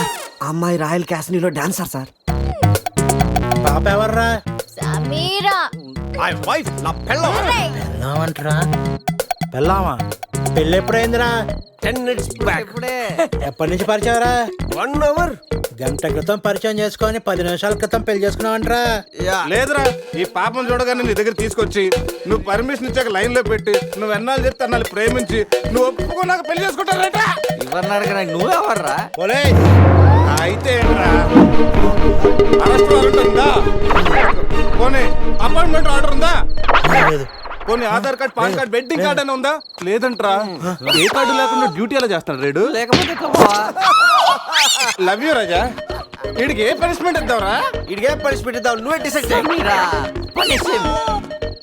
Sir ఆ అమ్మాయి royal క్యాసినీలో డాన్సర్ సార్. పాప ఎవర్రా? సమీరా. వైఫ్ నా పెళ్ళం. పెళ్ళామంటరా? పెళ్ళామా? పెళ్ళి ఎప్పుడైందిరా టెన్ మినిట్స్ బ్యాక్ ఎప్పటి నుంచి పరిచయరా? వన్ అవర్ గంట క్రితం పరిచయం చేసుకొని పది నిమిషాల క్రితం పెళ్ళి చేసుకున్నావంటరా. లేదురా ఈ పాపం చూడగానే నీ దగ్గర తీసుకొచ్చి నువ్వు పర్మిషన్ ఇచ్చాక లైన్లో పెట్టి నువ్వు ఎన్నాళ్ళు చెప్తే అన్నాళ్ళు ప్రేమించి నువ్వు ఒప్పుకున్నాక పెళ్ళి చేసుకుంటారట ఎవరిని అడగనా నువ్వెవర్రా పోలే అయితే ఏంట్రా? అరెస్ట్ వారెంట్ ఉందా? పోనీ అపాయింట్మెంట్ ఆర్డర్ ఉందా? లేదు. పోనీ Aadhaar card PAN card wedding card అని ఉందా? లేదంట్రా. ఏ కార్డు లేకుండా డ్యూటీ ఎలా చేస్తాడు రేడు? లేకపోతే? Love you Raja. వీడికి ఏ పనిష్మెంట్ ఇద్దాంరా? ఇడిగే పనిష్మెంట్ ఇద్దాం? నువ్వే డిసైడ్ చేయరా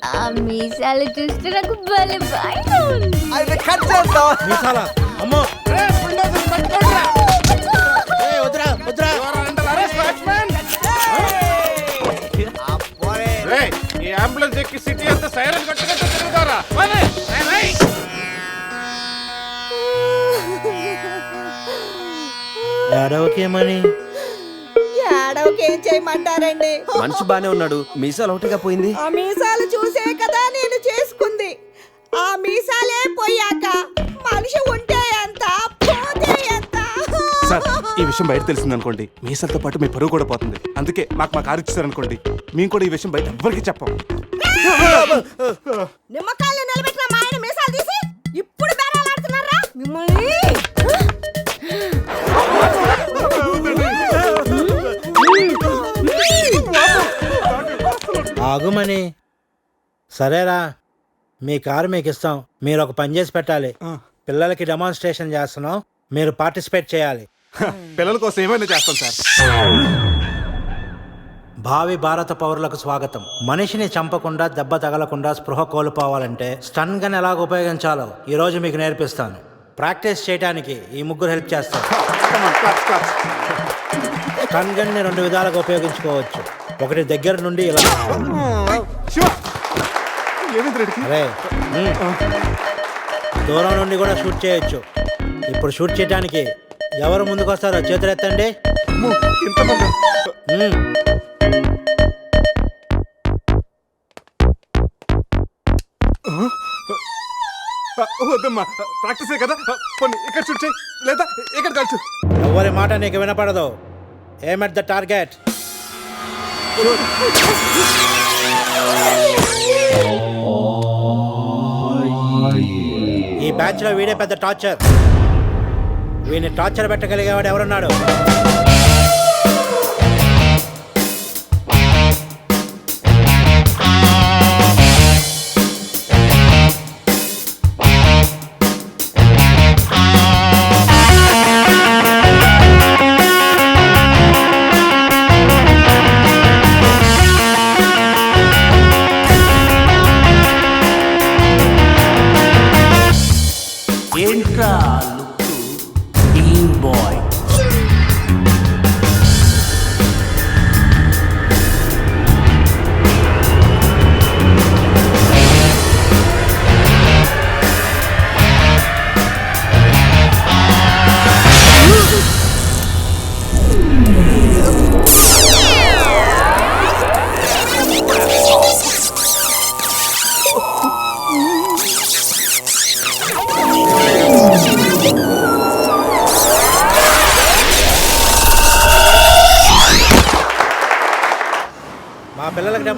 ఆ మీసాలు చూస్తే నాకు భలే భయం ఉంది. అయితే కట్ చేద్దాం మీసాలా? అమ్మో. వద్దురా You సైరన్ కొట్టుకుంటూ తిరుగుతారా. ఏడవకేమని ఏం చేయమంటారండి. మనిషి బానే ఉన్నాడు. మీసాలు ఒకటిగా పోయింది. ఆ మీసాలు చూసే కదా నేను చేసుకుంది. ఆ మీసాలే పోయాక మనిషి ఉంటే సార్ ఈ విషయం బయట తెలిసింది అనుకోండి మీసలతో పాటు మీ పరువు కూడా పోతుంది. అందుకే మాకు మా కారు ఇచ్చారు అనుకోండి మేము కూడా ఈ విషయం బయట ఎవ్వరికి చెప్పం. నిమ్మకాయలు నిలబెట్టిన మా ఆయన మీసాలు తీసి ఇప్పుడు బేరాలాడుతున్నారా మిమ్మల్ని? ఆగుమని. సరేరా మీ కారు మీకు ఇస్తాం మీరు ఒక పని చేసి పెట్టాలి. పిల్లలకి డెమాన్స్ట్రేషన్ చేస్తున్నాం. మీరు పార్టిసిపేట్ చేయాలి. పిల్లల కోసం ఏమైనా చేస్తాం సార్. భావి భారత పౌరులకు స్వాగతం. మనిషిని చంపకుండా దెబ్బ తగలకుండా స్పృహ కోల్పోవాలంటే స్టన్ గన్ ఎలాగ ఉపయోగించాలో ఈ రోజు మీకు నేర్పిస్తాను. ప్రాక్టీస్ చేయడానికి ఈ ముగ్గురు హెల్ప్ చేస్తారు. స్టన్ గన్ని రెండు విధాలుగా ఉపయోగించుకోవచ్చు. ఒకటి దగ్గర నుండి ఇలా. అరే. దూరం నుండి కూడా షూట్ చేయొచ్చు. ఇప్పుడు షూట్ చేయడానికి ఎవరు ముందుకు వస్తారో చేతులెత్తండి. అమ్మో, ఇంతమంది ఉమ్. వద్దమ్మా ప్రాక్టీసే కదా? పోనీ ఇక్కడ షూట్ చేయి లేదా ఇక్కడ కాల్చు. ఎవరి మాట నీకు వినపడదు. ఏమ్ ఎట్ ద టార్గెట్? ఈ బ్యాచ్లో వీడే పెద్ద టార్చర్. వీని టార్చర్ పెట్టగలిగేవాడు ఎవరున్నాడు?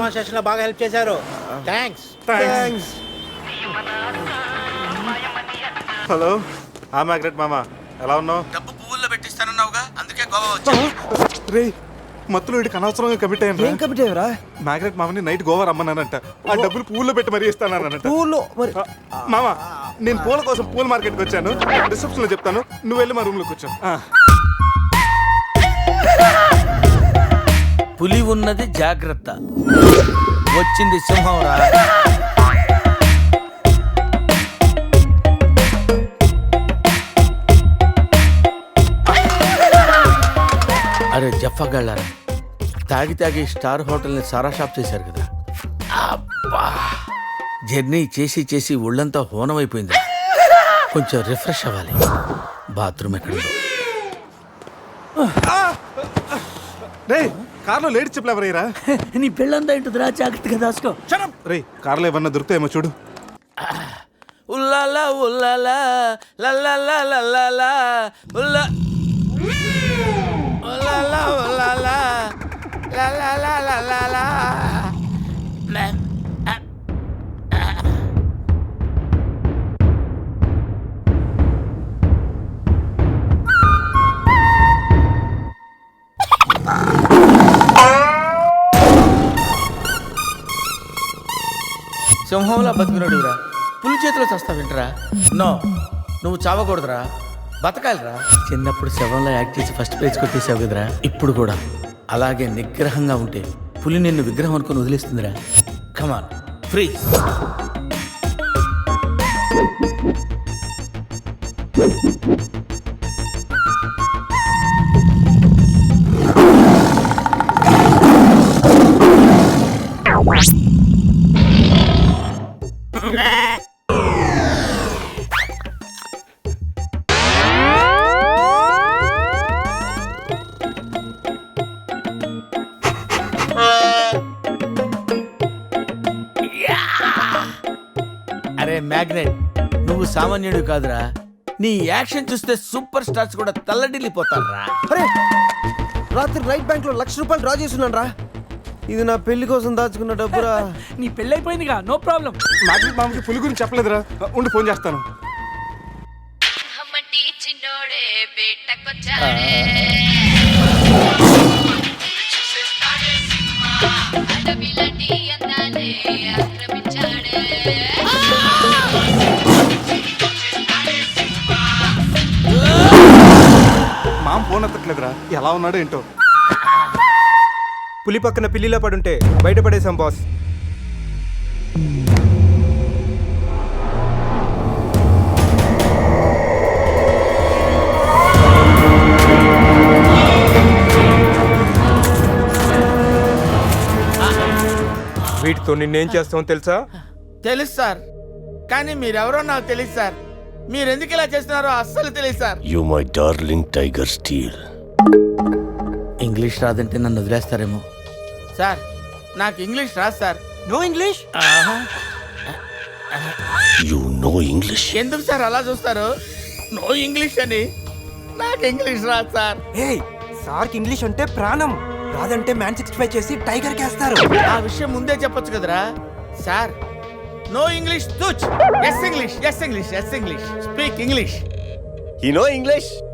డెమాన్స్ట్రేషన్లో బాగా హెల్ప్ చేశారు. థ్యాంక్స్ థ్యాంక్స్ హలో ఆ మ్యాగ్రెట్ మామ. ఎలా ఉన్నావు? డబ్బు పువ్వుల్లో పెట్టిస్తానన్నావుగా? అందుకే గోవా వచ్చా రే మత్తులో వీడికి అనవసరంగా కమిట్ అయ్యాను ఏం కమిటేవరా మ్యాగ్రెట్ మామని నైట్ గోవా రమ్మన్నానంట. ఆ డబ్బులు పువ్వుల్లో పెట్టి మరీ ఇస్తానంట పువ్వుల్లో మరి మామ నేను పూల కోసం పూల మార్కెట్కి వచ్చాను. రిసెప్షన్లో చెప్తాను. నువ్వు వెళ్ళి మా రూమ్లో పులి ఉన్నది జాగ్రత్త. వచ్చింది సింహం రా. అరే జఫాగాళ్ళారా తాగి తాగి స్టార్ హోటల్ని సారా షాప్ చేశారు కదా. అబ్బా జర్నీ చేసి చేసి ఒళ్ళంతా హోనమైపోయింది. కొంచెం రిఫ్రెష్ అవ్వాలి. బాత్రూమ్ ఎక్కడ కార్లో లేడీ చెప్పులు ఎవరయ్యరా నీ పెళ్ళంతా ఇంటుందిరా జాగ్రత్తగా దాచుకో. రే కార్లో ఏమన్నా దొరుకుతాయేమో చూడు. ఉల్లాలా ఉల్లాలా లల్లాలా లల్లాలా ఉల్లా ఉల్లాలా ఉల్లాలా లల్లాలా లల్లాలా సింహంలా బతికినోడురా పులి చేతిలో చస్తావేంట్రా నో నువ్వు చావకూడదురా. బతకాలిరా. చిన్నప్పుడు శవంలో యాక్ట్ చేసి ఫస్ట్ ప్రైజ్ కొట్టేసావు కదరా. ఇప్పుడు కూడా. అలాగే నిగ్రహంగా ఉంటే పులి నిన్ను విగ్రహం అనుకుని వదిలేస్తుందిరా. కమాన్ ఫ్రీ మ్యాగ్నెట్ నువ్వు సామాన్యుడు కాదురా. నీ యాక్షన్ చూస్తే సూపర్ స్టార్స్ కూడా తల్లడిల్లిపోతారా అరే రాత్రి రైట్ బ్యాంక్లో లక్ష రూపాయలు డ్రా చేస్తున్నాను రా ఇది నా పెళ్ళి కోసం దాచుకున్న డబ్బురా. నీ పెళ్ళైపోయిందిగా నో ప్రాబ్లం. మాకి మామకి పులి గురించి చెప్పలేదురా. ఉండి ఫోన్ చేస్తాను. అడవిలాంటి అందాలే. ఎత్తట్లేదురా ఎలా ఉన్నాడో ఏంటో. పులి పక్కన పిల్లిలో పడుంటే బయటపడేశాం బాస్ వీటితో నిన్నేం చేస్తామో తెలుసా? తెలుసు సార్. కానీ మీరెవరో నాకు తెలియదు సార్. మీరు ఎందుకు ఇలా చేస్తున్నారో అస్సలు తెలియదు sir. You, my darling Tiger Steel. English రాదంటే నన్ను వదిలేస్తారేమో. సార్ నాకు ఇంగ్లీష్ రాదు sir. No English? You know English. ఎందుకు సార్ అలా చూస్తారు? నో ఇంగ్లీష్ అని. నాకు ఇంగ్లీష్ రాదు సార్. ఏయ్ సార్కి ఇంగ్లీష్ అంటే ప్రాణం. రాదంటే మ్యాన్ సిక్స్టీ ఫైవ్ చేసి టైగర్ కేస్తారు. ఆ విషయం ముందే చెప్పొచ్చు కదరా. Sir no English తుచ్. Yes English yes English yes English. Speak English. You know English?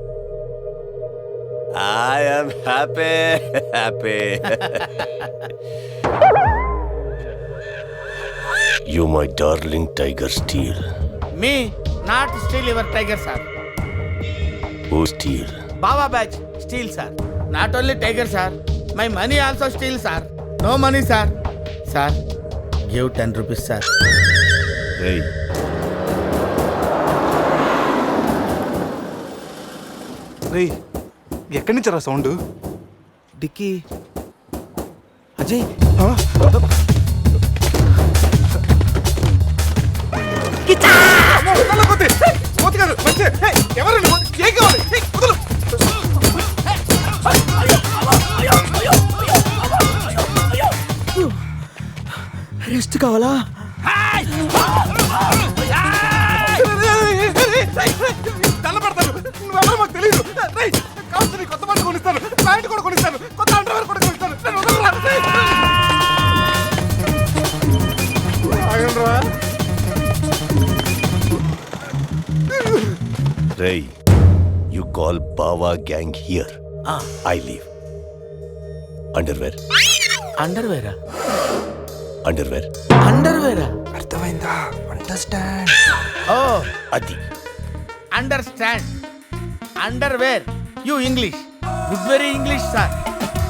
I am happy, happy. you, my darling Tiger Steel. Me not steel your tiger sir Who Steel? Baba batch steel sir not only tiger sir my money also steel sir no money sir sir give ten rupees sir Hey. రే ఎక్కడి నుంచి రా sound dicky Ajay ఏం కావాలి వదలు. Rest కావాలా pant కూడా కొనిస్తాను కొత్త అండర్వేర్ కూడా కొనిస్తాను నన్ను వదలరా. ఆగండ్రా. Ray, you call Bawa gang here. I leave. Underwear. అండర్వేరా Underwear. అండర్వేరా అర్థమైందా understand oh Adi. Understand underwear you English good very English sir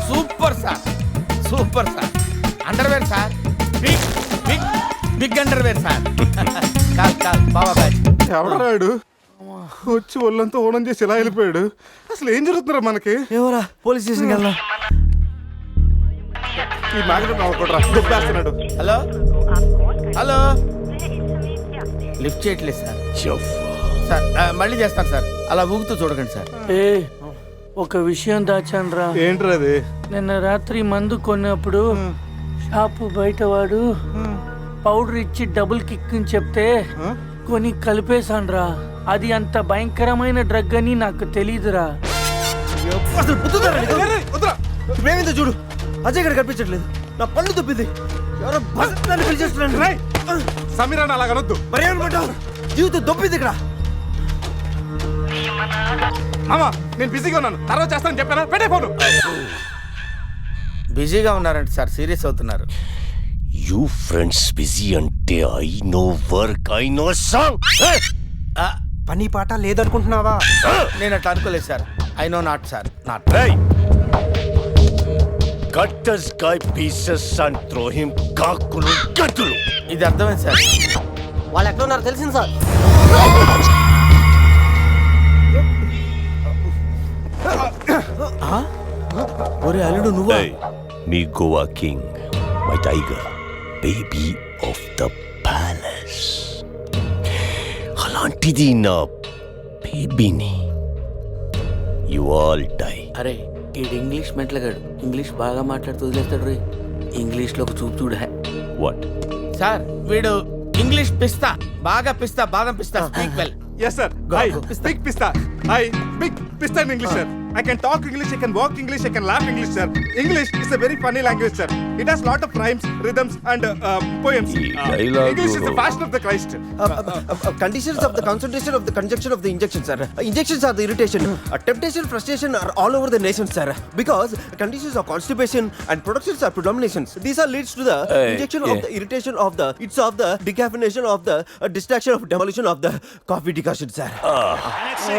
super sir super sir underwear sir big big big underwear sir call call Baba batch ఎవడరాడు వచ్చి ఒళ్ళంతా ఓనం చేసి ఇలా వెళ్ళిపోయాడు? అసలు ఏం జరుగుతుందిరా మనకి? ఏమోరా పోలీస్ స్టేషన్కి వెళ్దాం. ఈ మ్యాగ్నెట్ దుబ్బేస్తున్నాడు హలో హలో లిఫ్ట్ చేయట్లేదు సార్. సార్ మళ్ళీ చేస్తాను సార్ అలా ఊగుతూ చూడకండి సార్ ఏ ఒక విషయం దాచానురా. ఏంట్రా అది నిన్న రాత్రి మందు కొన్నప్పుడు షాపు బయట వాడు పౌడర్ ఇచ్చి డబుల్ కిక్ అని చెప్తే కొని కలిపేశాన్రా. అది అంత భయంకరమైన డ్రగ్ అని నాకు అసలు వద్దురా. ఇప్పుడేమైందో చూడు. అజయ్ ఇక్కడ కనిపించట్లేదు. నా పళ్ళు తప్పింది ఎవరో బస్ నన్ను పిలిచేస్తున్నాను రేయ్, సమీరాన్ని అలా కనొద్దు మరి ఏమనుకుంటావు? జీవితం దొప్పింది ఇక్కడ. మామా నేను బిజీగా ఉన్నాను. తర్వాత చేస్తానని చెప్పానా? పెట్టే ఫోను. బిజీగా ఉన్నారంట సార్ సీరియస్ అవుతున్నారు. యూ ఫ్రెండ్స్ బిజీ అంటే I know work I know song పని పాట లేదనుకుంటున్నావా? నేను అట్లా అనుకోలేదు sir. I know not sir. Not cut the sky pieces and throw him కాకులు గతులు ఇది అర్థమైంది సార్. వాళ్ళు ఎక్కడ ఉన్నారో తెలిసింది సార్. ఒరే అల్లుడు నువ్వా? మీ Goa king my tiger baby of the palace. అలాంటిది నా బేబీని యు ఆల్ డై అరే ఈడు ఇంగ్లీష్ మెంట్లగాడు. ఇంగ్లీష్ బాగా మాట్లాడుతూ వదిలేస్తాడు రే. ఇంగ్లీష్లో ఒక చూపు చూడ వాట్ సార్ వీడు ఇంగ్లీష్ పిస్తా. బాగా పిస్తా బాదం పిస్తా. Speak well yes sir speak pista. big Mr. English, sir. I can talk English, I can walk English, I can laugh English, sir. English is a very funny language, sir. It has lot of rhymes, rhythms, and uh, uh, poems. Uh, English is the fashion of the Christ. Uh, uh, conditions of the concentration of the conjunction of the injection, sir. Injections are the irritation. Uh, temptation, frustration are all over the nation, sir. Because conditions of constipation and productions are predominations. These are leads to the injection yeah. of the irritation of the it's of the decaffeination of the uh, distraction of demolition of the coffee decoction, sir.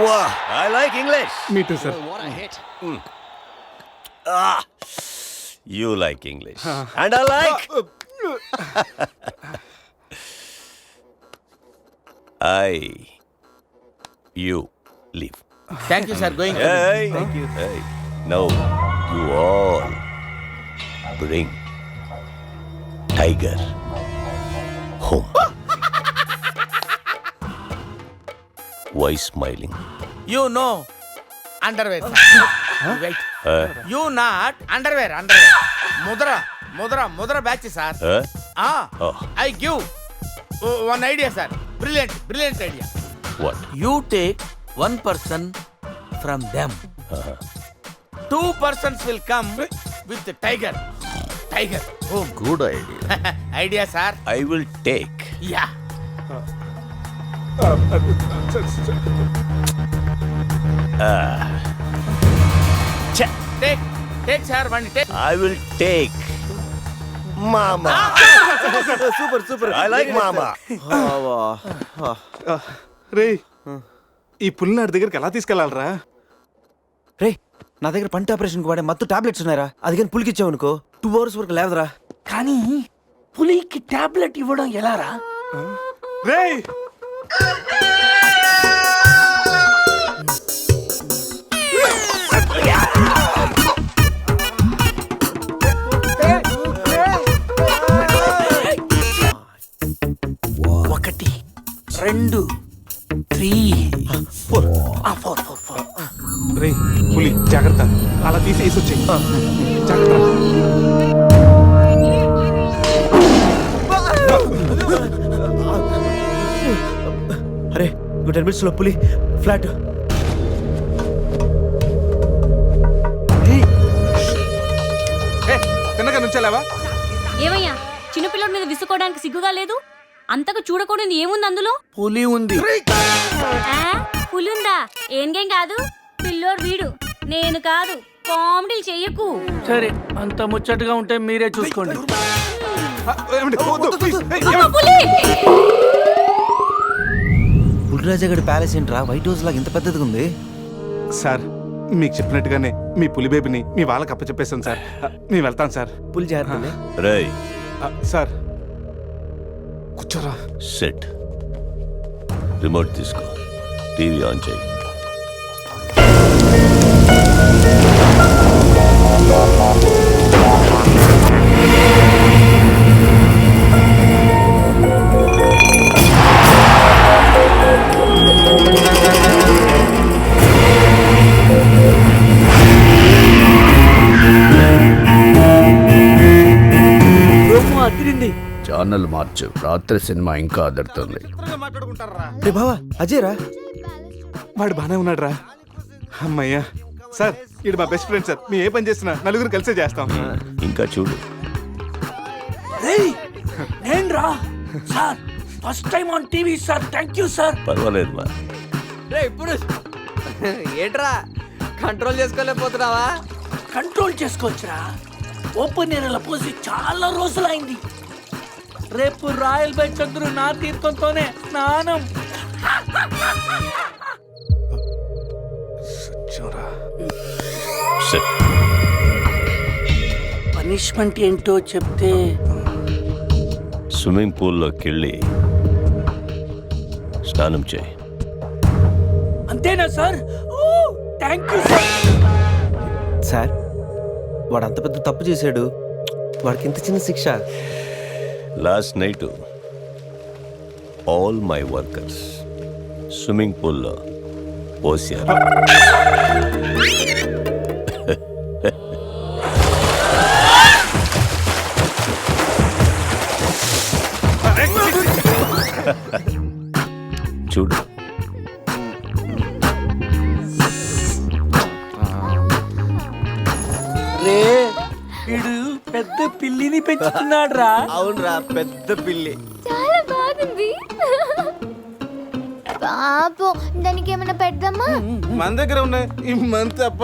ವಾಹ್ I English? Me too, sir. Well, what a hit. Mm. Ah, you like English. and I like. Uh, uh, I. You leave. Thank you, sir. Going. Hey, thank you. Hey. Now, you all bring tiger home. Why smiling? You know underwear Uh, you not underwear underwear Mudra ముద్ర Mudra batch sir. I give one idea sir. Brilliant brilliant idea what? You take one person from them two persons will come with tiger tiger home Good idea. Idea sir I will take. Yeah take take sir one take I will take. Mama. Super super I like Mama. రే ఈ పుల్లి నాటి దగ్గరికి ఎలా తీసుకెళ్ళాలరా రే నా దగ్గర పంట operation వాడే మత్తు టాబ్లెట్స్ ఉన్నారా అది కానీ పులికిచ్చావు అనుకో. టూ అవర్స్ వరకు లేవదరా. కానీ పులికి టాబ్లెట్ ఇవ్వడం ఎలారా? రే రెండు three. Four four four. Four రే పులి జాగ్రత్త. అలా తీసి వేసి వచ్చేయి జాగ్రత్త. అరే ఇంకో టెన్ మినిట్స్లో పులి. ఫ్లాట్. తిన్నగా నుంచెలావా? ఏమయ్యా చిన్నపిల్లడి మీద విసుకోవడానికి సిగ్గుగా లేదు? అంతకు చూడకూడదు ఏముంది అందులో? పులి ఉంది. ఆ, పులి ఉందా? ఏంగేం కాదు? పిల్లోడు వీడు. నేను కాదు. కామెడీలు చెయ్యకు. సరే అంత ముచ్చటగా ఉంటే మీరే చూసుకోండి. అమ్మ, ఏమండి? పులి! పులిరాజగడ్ ప్యాలెస్ ఏంట్రా? వైట్ హౌస్ లాగా ఇంత పెద్దదిగా ఉంది. సార్ మీకు చెప్పినట్టుగానే మీ పులి బేబీని మీ వాళ్ళకి అప్పచెప్పేసాను సార్. మేము వెళ్తాం సార్. పులి జాగ్రత్త. ఆ, సార్ వచ్చారా సెట్. రిమోట్ తీసుకో. టీవీ ఆన్ చేయి. బ్రహ్మ అదిరింది ఛానల్ మార్చు. రాత్రి సినిమా ఇంకా అదరుతుంది. రే బావా అజయ్ రా వాడు బానే ఉన్నాడు రా అమ్మయ్యా. సార్ ఇది మా బెస్ట్ ఫ్రెండ్ సార్. మీ ఏ పని చేస్తున్నా నలుగురు కలిసే చేస్తాం. ఇంకా చూడు. నేను రా sir first time on TV sir. Thank you sir. పర్వాలేదు మా ఏంట్రా? కంట్రోల్ చేసుకోలేకపోతున్నావా? కంట్రోల్ చేసుకోవచ్చురా. ఓపెన్ ఏరియాలో పోసి చాలా రోజులైంది. రేపు రాయల్ బై చంద్రు నా తీర్థంతోనే స్నానం. పనిష్మెంట్ ఏంటో చెప్తే స్విమ్మింగ్ పూల్లోకి వెళ్ళి స్నానం చేయి. అంతేనా sir? Oh thank you sir. Sir వాడు అంత పెద్ద తప్పు చేశాడు. వాడికి ఇంత చిన్న శిక్ష. Last night all my workers swimming పూల్లో పోసారు చూడు. పిల్లిని పెంచుతున్నాడు రా అవునరా పెద్ద పిల్లి. చాలా బాగుంది. పాపం దానికి ఏమైనా పెడదామా? మన దగ్గర ఉన్నాయి ఈ మంత్ తప్ప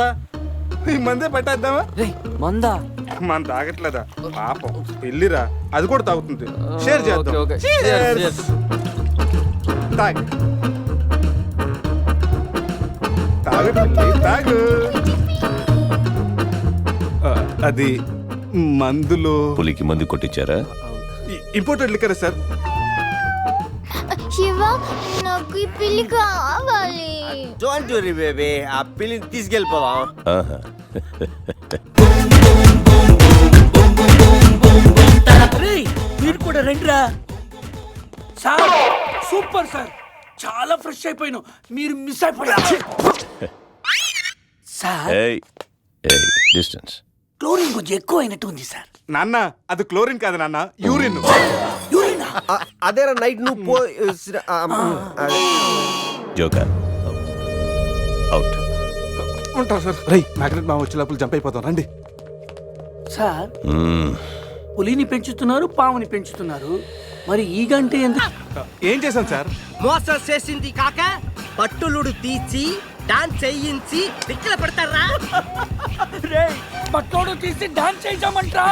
ఈ మందే పట్టేద్దామా? మందా? మన తాగట్లేదా? పాపం పెళ్ళిరా. అది కూడా తాగుతుంది. షేర్ చేద్దాం. Cheers. తాగు. తాగు పిల్లి, తాగు. ఆ, అది మందులో. పులికి మందు కొట్టించారా? Imported liquor sir. శివ నాకు ఈ పిల్లి కావాలి. డోంట్ వరీ బేబీ ఆ పిల్లిని ఆహా. రేయ్, మీరు కూడా రండిరా. Sir super sir. చాలా ఫ్రెష్ అయిపోయినావు మీరు మిస్ అయిపోయారు. సార్ ఏయ్ ఏయ్ డిస్టెన్స్. క్లోరిన్ కొంచెం ఎక్కువ అయినట్టు ఉంది సార్. నాన్న అది క్లోరిన్ కాదు నాన్న యూరిన్. యూరినా? అదేరా నైట్ నువ్వు పో జోకర్. అవుట్. సార్. రై మ్యాగ్నెట్ మా వచ్చే లోపల జంప్ అయిపోతాం రండి. సార్ పులిని పెంచుతున్నారు పాముని పెంచుతున్నారు. మరి ఈ గంట ఎందుకు? ఏం చేశాం సార్? మోసం చేసింది కాక పట్టులుడు తీసి డాన్స్ చేయించి దిక్కుల పెడతారా? రే పట్టోడు తీసి డాన్స్ చేద్దామంటరా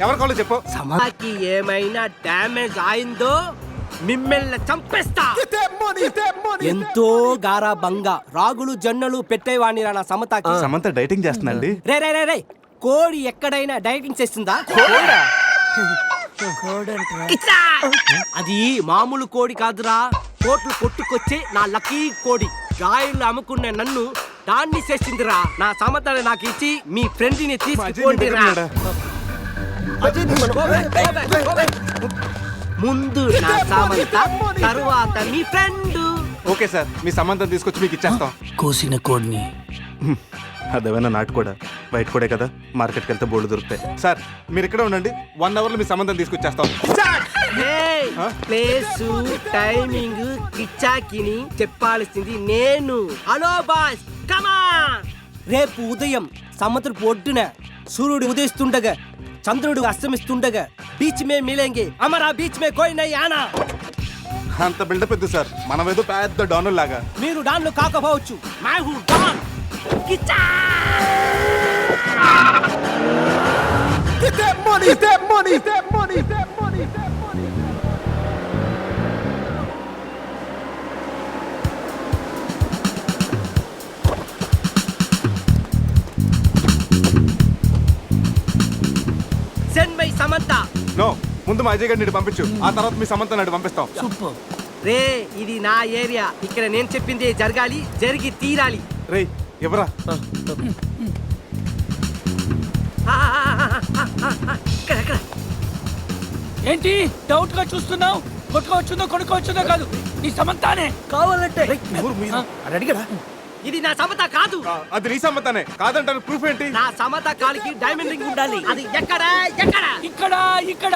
ఎవరి కాళ్ళు చెప్పు. సమాకి ఏమైనా డ్యామేజ్ అయిందో మిమ్మల్ని చంపేస్తా. ఎంతో గారాబంగా రాగులు జొన్నలు పెట్టేవాణి నా సమతాకి. సమంత డైటింగ్ చేస్తుందండి రే రే రే రే కోడి ఎక్కడైనా డైటింగ్ చేస్తుందా! అది మామూలు కోడి కాదురా. కోట్లు కొట్టుకొచ్చే నా లక్కీ కోడి. గాయలు అమ్ముకునే నన్ను దాన్ని చేసిందిరా. నా సమతని నాకు ఇచ్చి మీ ఫ్రెండ్ని పోవే. ముందు నా సామంత తరువాత మీ ఫ్రెండ్. ఓకే సార్ మీ సంబంధం తీసుకొచ్చి మీకు ఇచ్చేస్తాం. కోసిన కోడిని. అదేమైనా నాటు కూడా బయట కూడా కదా? మార్కెట్కి వెళ్తే బోర్డు దొరుకుతాయి. సార్ మీరు ఇక్కడే ఉండండి. వన్ అవర్లో మీ సంబంధం తీసుకొచ్చేస్తాం. ప్లేస్ టైమింగ్ కిచ్చాకిని చెప్పాల్సింది నేను. హలో బాస్ కమా రేపు ఉదయం సముద్రపు ఒడ్డున సూర్యుడు ఉదయిస్తుండగా చంద్రుడు అస్తమిస్తుండగా బీచ్ మే మిలేంగే అమరా బీచ్ మే కోయి నై ఆనా అంత బిల్డప్ ఎద్దు సార్. మనం ఏదో పెద్ద డానుల్ లాగా మీరు డాన్లు కాకపోవచ్చు. My who don Kichcha send my Samantha no ముందు మా అజయ్ గారిని పంపించు. ఆ తర్వాత మీ సంబంధం నాడు పంపిస్తాం. సూపర్. రే ఇది నా ఏరియా. ఇక్కడ నేను చెప్పింది జరగాలి జరిగి తీరాలి. రేయ్ ఇక్కడ ఏంటి? డౌట్గా చూస్తున్నావు? కొట్టుకోవచ్చుందో కొనుక్కోవచ్చుందో కాదు. నీ సమంతానే. కావాలంటే. అది అడిగాడా? ఇది నా సమత కాదు. అది నీ సమ్మతానే కాదంటాను ప్రూఫ్ ఏంటి? నా సమత కాలికి డైమండ్ రింగ్ ఉండాలి. అది ఎక్కడ? ఎక్కడ? ఇక్కడ ఇక్కడ.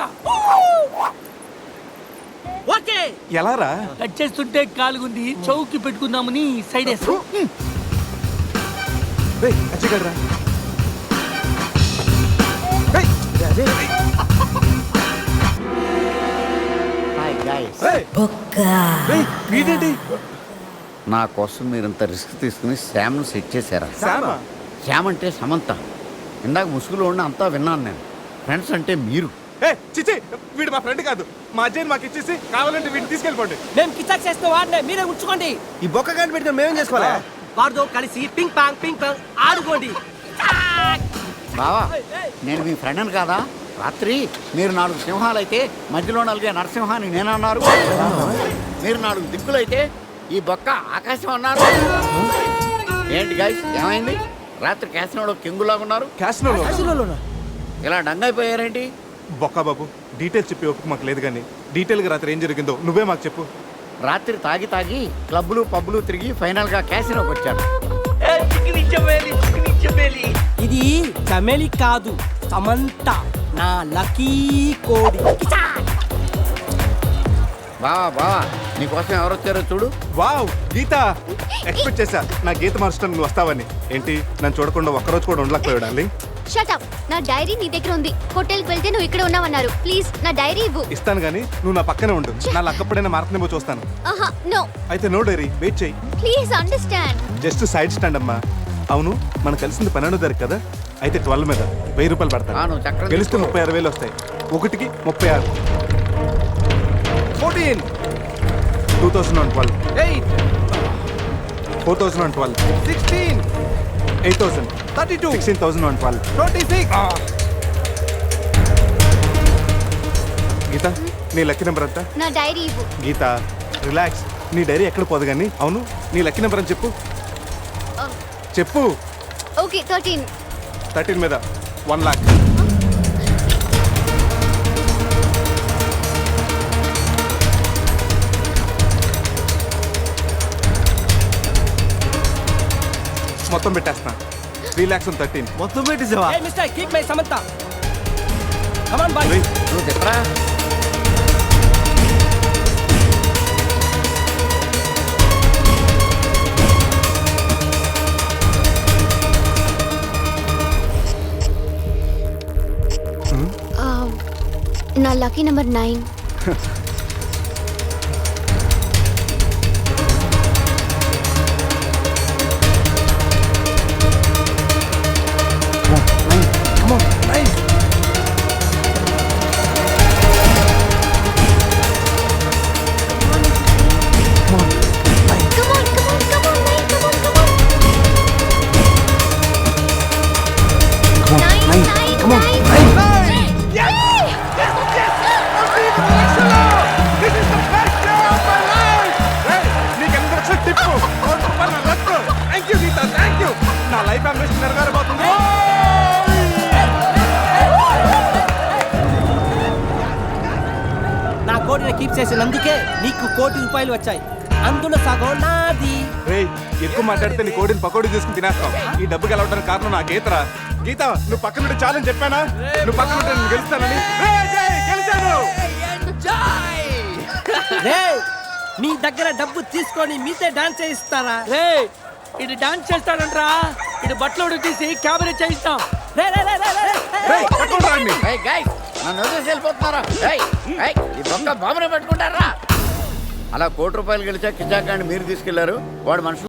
ఓకే. ఎలా రా కట్ చేస్తుంటే కాలుగుంది చౌకి పెట్టుకుందామని సైడ్ వేస్తా రేయ్, అచ్చిగడ్రా. వీడేంటి నా కోసం మీరు ఇంత రిస్క్ తీసుకుని శామ్ను సెట్ చేశారా? శామా? శామ్ అంటే సమంత. ఇందాక ముసుగులో ఉన్న అంతా విన్నాను నేను. ఫ్రెండ్స్ అంటే మీరు. ఏ చిచి వీడు మా ఫ్రెండ్ కాదు. మా అజయ్ మాకు ఇచ్చేసి కావాలంటే వీడిని తీసుకెళ్ళిపోండి. మేము కిచాక్ చేసిన వాడినే మీరే ఉంచుకోండి. ఈ బొక్క గంట పెట్టుకుని మేమేం చేసుకోవాలా? వాడితో కలిసి పింగ్ పాంగ్ పింగ్ పాంగ్ ఆడుకోండి. బావా నేను మీ ఫ్రెండ్ అని కాదా? రాత్రి మీరు నాలుగు సింహాలైతే మధ్యలో నలిగే నరసింహాన్ని నేనన్నారు. మీరు నాలుగు దిక్కులైతే ఈ బొక్క ఆకాశం అన్నారు. ఏంటి గాయస్ ఏమైంది? రాత్రి క్యాసినోలో కింగులాగా ఉన్నారు. క్యాష్లో ఇలా డంగైపోయారేంటి? బొక్క బాబు డీటెయిల్స్ చెప్పి ఓపిక మాకు లేదు కానీ డీటెయిల్గా రాత్రి ఏం జరిగిందో నువ్వే మాకు చెప్పు. రాత్రి తాగి తాగి క్లబ్లు పబ్లు తిరిగి ఫైనల్గా క్యాసినోకి వచ్చారు. ఇది చమేలి కాదు సమంత. నా లకీ కోడి. బావా బావా నీకోసం ఎవరు వచ్చారో చూడు. వావ్ గీత. ఎక్స్పెక్ట్ చేశా నా గీత మార్చడం నువ్వు వస్తావని. ఏంటి? నన్ను చూడకుండా ఒక్కరోజు కూడా ఉండలేకపోయాడు డార్లింగ్. షటప్ నా డైరీ నీ దగ్గర ఉంది. హోటల్కి వెళ్తే నువ్వు ఇక్కడ ఉన్నావన్నారు. ప్లీజ్ నా డైరీ ఇవ్వు. ఇస్తాను కానీ నువ్వు నా పక్కనే ఉండు. నా లక్కప్పుడైనా మారుతుందేమో చూస్తాను. ఆహా నో అయితే నో డైరీ వెయిట్ చెయ్యి please understand just side stand అమ్మా. అవును మనం కలిసింది పన్నెండో తారీఖు కదా? అయితే ట్వెల్వ్ మీద వెయ్యి రూపాయలు ఆ, పడతాను గెలిస్తే. ముప్పై ఆరు వేలు వస్తాయి. ఒకటికి ముప్పై ఆరు. Fourteen two thousand and twelve eight four thousand and twelve sixteen eight thousand thirty two sixteen thousand and twelve twenty six Geeta నీ లక్కీ నెంబర్ ఎంత? నా డైరీ ఇవ్వు. గీత రిలాక్స్. నీ డైరీ ఎక్కడ పోదు కానీ? అవును నీ లక్కీ నెంబర్ అని చెప్పు. చెప్పు. Okay thirteen. థర్టీన్ మీద వన్ లాక్. మొత్తం పెట్టేస్తున్నా. త్రీ ల్యాక్స్ థర్టీన్ మొత్తం పెట్టేసావా? ఏ mister keep my Samantha come on boy నువ్వు చెప్పరా? నా లక్కీ నెంబర్ నైన్ చేసినందుకే నీకు కోటి రూపాయలు వచ్చాయి. అందులో సగం నాది. రేయ్ ఎక్కువ మాట్లాడితే నీ కోడిని పకోడీ తీసుకుని తినేస్తాం. ఈ డబ్బు గెలవడానికి కారణం నా గీతరా గీత నువ్వు పక్కన ఉంటే చాలని చెప్పానా? నువ్వు పక్కన నేను గెలుస్తానని? రేయ్, జై, గెలిచాను! రే మీ దగ్గర డబ్బు తీసుకొని మీతే డాన్స్ చేయిస్తారా? రే ఇటు డాన్స్ చేస్తాడంట్రా. ఇటు బట్టలు తీసి క్యాబరే చేయిస్తాం. రే రే రే రే రే, రే రేయ్, పట్టుకోండి రాండి. ఏయ్ గాయ్ నన్ను వదిలేసి వెళ్ళిపోతున్నారా ఏయ్, ఏయ్, ఈ బొక్క బాబునే పెట్టుకుంటారా అలా కోటి రూపాయలు గెలిచా కిజాక్ మీరు తీసుకెళ్ళారు వాడు మనుషులు